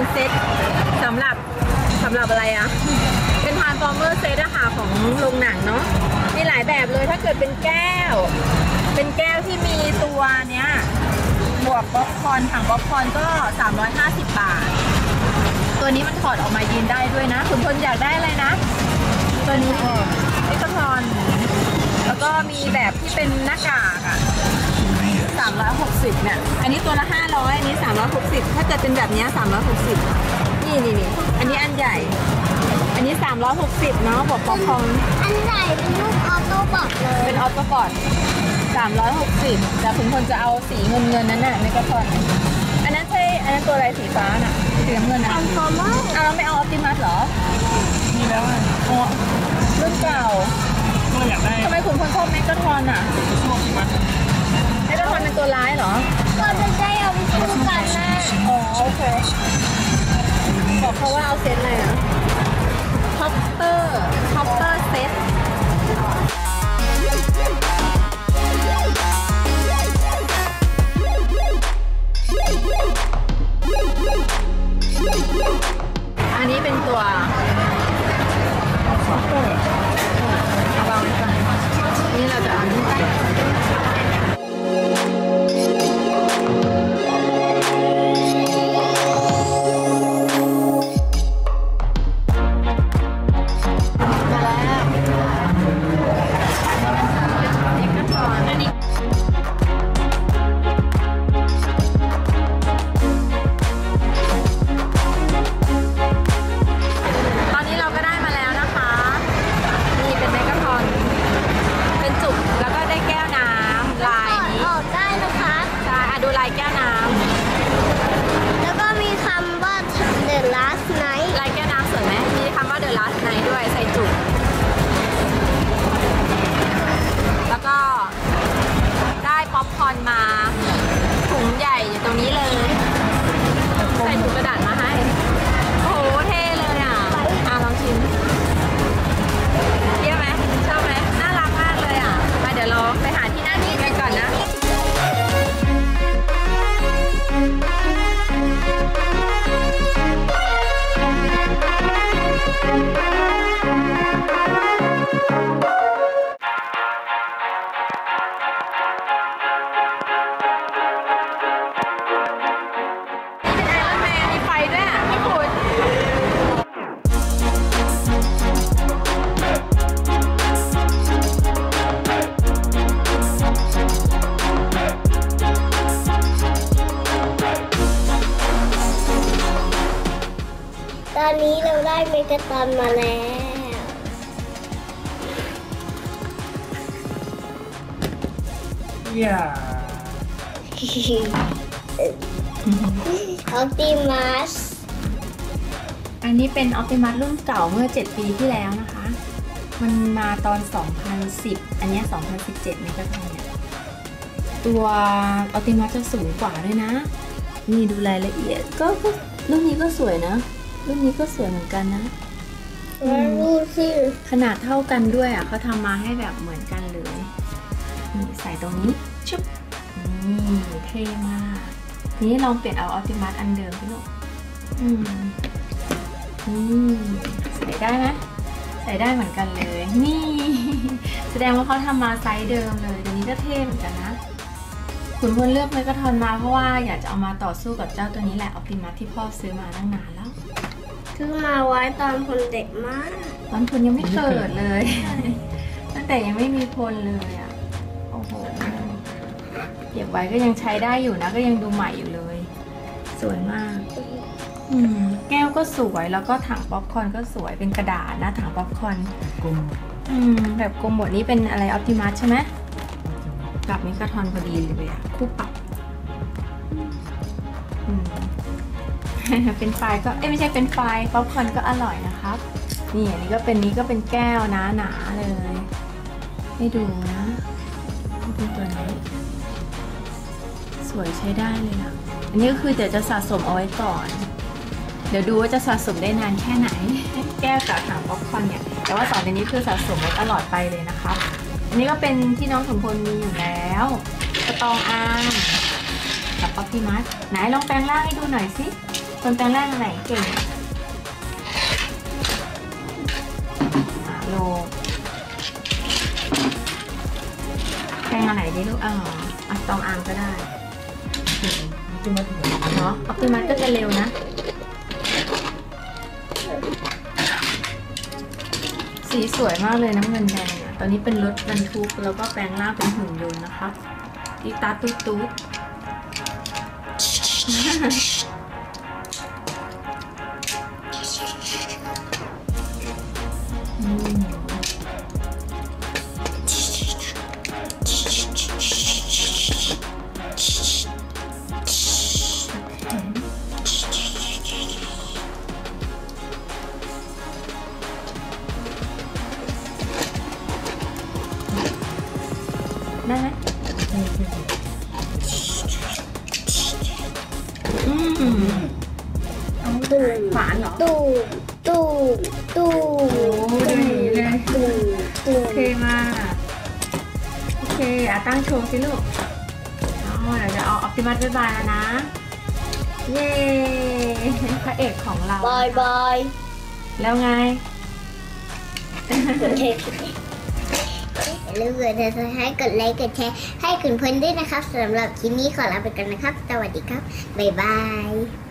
เป็นเซตสำหรับสำหรับอะไรอะเป็นทานฟอร์เมอร์เซตอะค่ะของโรงหนังเนาะมีหลายแบบเลยถ้าเกิดเป็นแก้ว เป็นแก้วที่มีตัวเนี้ยบวกป๊อปคอนถังป๊อปคอนก็ 350 บาท ตัวนี้มันถอดออกมายืนได้ด้วยนะคุณพลอยากได้อะไรนะ ตัวนี้เอ็กซ์ทอนแล้วก็มีแบบที่เป็นหน้ากากอะ360เนี่ยอันนี้ตัวละ 500 อันนี้ 360ถ้า เกิดเป็นแบบเนี้ย360 นี่นี่นี่อันนี้อันใหญ่ อันนี้ 360 เนาะบวกป๊อปคอร์นอันใหญ่เป็นรูปออโต้บอทเลย เป็นออโต้บอท360 แต่คุณพลจะเอาสีเงินเงินๆนั้นน่ะเมกะทอนอันนั้นใช่ อันนั้นตัวอะไรสีฟ้าน่ะ สีน้ำเงินทน่ะรานส์ฟอร์เมอร์อ้าวเราไม่เอาออปติมัสเหรอ มีแล้วไงอ๋อรุ่นเก่าก็อยากได้ทำไมคุณพลชอบเมกะทอนอะช่วงที่มันเมกะทอนเป็นตัวร้ บอกเขาว่าเอาเซตอะไรนะท็อปเตอร์ท็อปเตอร์เซตอันนี้เป็นตัว ด้วยใส่จุก แล้วก็ได้ป๊อปคอร์นมาถุงใหญ่อยู่ตรงนี้เลย ใส่ถุงกระดาษมาให้ อนนี้เราได้เมกะตอนมาแล้ว อย่าออติมัสอันนี้เป็นออ t ติมัสรุ่นเก่าเมื่อ 7 ปีที่แล้วนะคะ มันมาตอน 2010 อันเนี้ย2017เมกะทอนเนี่ยตัวออ t ติมัสจะสูงกว่าด้วยนะ นี่ดูรายละเอียดก็ก็รุ่นนี้ก็สวยนะ รุ่นนี้ก็สวยเหมือนกันนะแล้วดูสิขนาดเท่ากันด้วยอะเขาทำมาให้แบบเหมือนกันเลยนี่ใส่ตรงนี้ชุบนี่เท่มาก ทีนี้ลองเปลี่ยนเอาออ t ติมัสอันเดิมพี่ลูกอืมนี่ใส่ได้ไหมใส่ได้เหมือนกันเลย นี่ แสดงว่าเขาทำมาไซส์เดิมเลยตัวนี้ก็เท่เหมือนกันนะคุณพลเลือกเมกะทอนมาเพราะว่าอยากจะเอามาต่อสู้กับเจ้าตัวนี้แหละออ t ติมัสที่พ่อซื้อมาตั้งนานแล้ว ซื้อมาไว้ตอนคนเด็กมาก ตอนพลยังไม่เกิดเลย ตั้งแต่ยังไม่มีพลเลยอะ โอ้โห เก็บไว้ก็ยังใช้ได้อยู่นะ ก็ยังดูใหม่อยู่เลย สวยมาก อืม แก้วก็สวยแล้วก็ถังป๊อปคอร์นก็สวยเป็นกระดาษนะถังป๊อปคอร์นกลมอืม แบบกลมหมดนี้เป็นอะไรออ t ติมัสใช่ไหมกับมิกาทอนพอดีเลยอะคู่ปรับ เป็นไฟก็เอ้ไม่ใช่เป็นไฟป๊อปคอนก็อร่อยนะครับ นี่อันนี้ก็เป็นนี้ก็เป็นแก้วนะหนาเลย ให้ดูนะนี่เป็นตัวนี้ สวยใช้ได้เลยนะอันนี้ก็คือเดี๋ยวจะสะสมเอาไว้ก่อน เดี๋ยวดูว่าจะสะสมได้นานแค่ไหน แก้วกับถังป๊อปคอนเนี่ย แต่ว่าสองตัวนี้คือสะสมไว้ตลอดไปเลยนะคะอันนี้ก็เป็นที่น้องสมพลมีอยู่แล้วกระตองอางกับป๊อปปี้มัสไหนลองแปลงร่างให้ดูหน่อยสิ คนแปลงร่างอันไหนเก่งอะโลแปลงอันไหนดีลูกอ๋ออะตองอางก็ได้ขึ้นมาถึงเนาะออปติมัสก็จะเร็วนะ สีสวยมากเลยน้ำเงินแดงอะตอนนี้เป็นรถบรรทุกแล้วก็แปลงร่างเป็นหุ่นยนต์นะคะตีตาตุ๊ดตุ๊ด ตูหวานเหรอตูตูตูมโอ้ดูดีเลยตูตูโอเคมากโอเคอะตั้งโชว์สิลูกอ๋อเดี๋ยวจะเอาออปติมัสบ๊ายบายแล้วนะ เย้พระเอกของเราบายบายแล้วไงอย่า ลืมกดติดตามให้กดไลค์กดแชร์ให้คุณเพื่อนด้วยนะครับสำหรับคลิปนี้ขอลาไปก่อนนะครับ สวัสดีครับ บ๊ายบาย